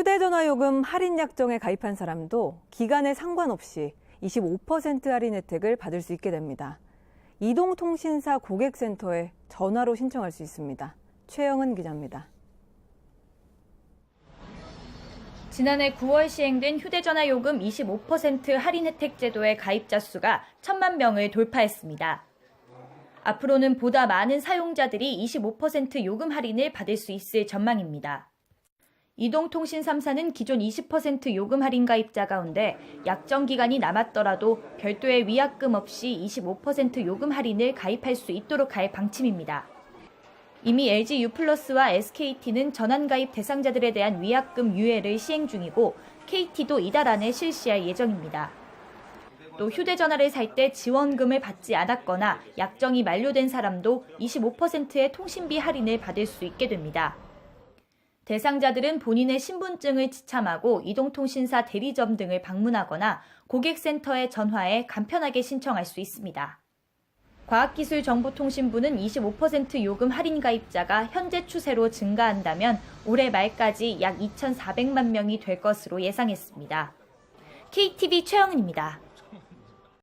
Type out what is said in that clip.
휴대전화 요금 할인 약정에 가입한 사람도 기간에 상관없이 25% 할인 혜택을 받을 수 있게 됩니다. 이동통신사 고객센터에 전화로 신청할 수 있습니다. 최영은 기자입니다. 지난해 9월 시행된 휴대전화 요금 25% 할인 혜택 제도의 가입자 수가 1천만 명을 돌파했습니다. 앞으로는 보다 많은 사용자들이 25% 요금 할인을 받을 수 있을 전망입니다. 이동통신 3사는 기존 20% 요금 할인 가입자 가운데 약정 기간이 남았더라도 별도의 위약금 없이 25% 요금 할인을 가입할 수 있도록 할 방침입니다. 이미 LG U+와 SKT는 전환 가입 대상자들에 대한 위약금 유예를 시행 중이고 KT도 이달 안에 실시할 예정입니다. 또 휴대전화를 살 때 지원금을 받지 않았거나 약정이 만료된 사람도 25%의 통신비 할인을 받을 수 있게 됩니다. 대상자들은 본인의 신분증을 지참하고 이동통신사 대리점 등을 방문하거나 고객센터에 전화해 간편하게 신청할 수 있습니다. 과학기술정보통신부는 25% 요금 할인 가입자가 현재 추세로 증가한다면 올해 말까지 약 2,400만 명이 될 것으로 예상했습니다. KTV 최영은입니다.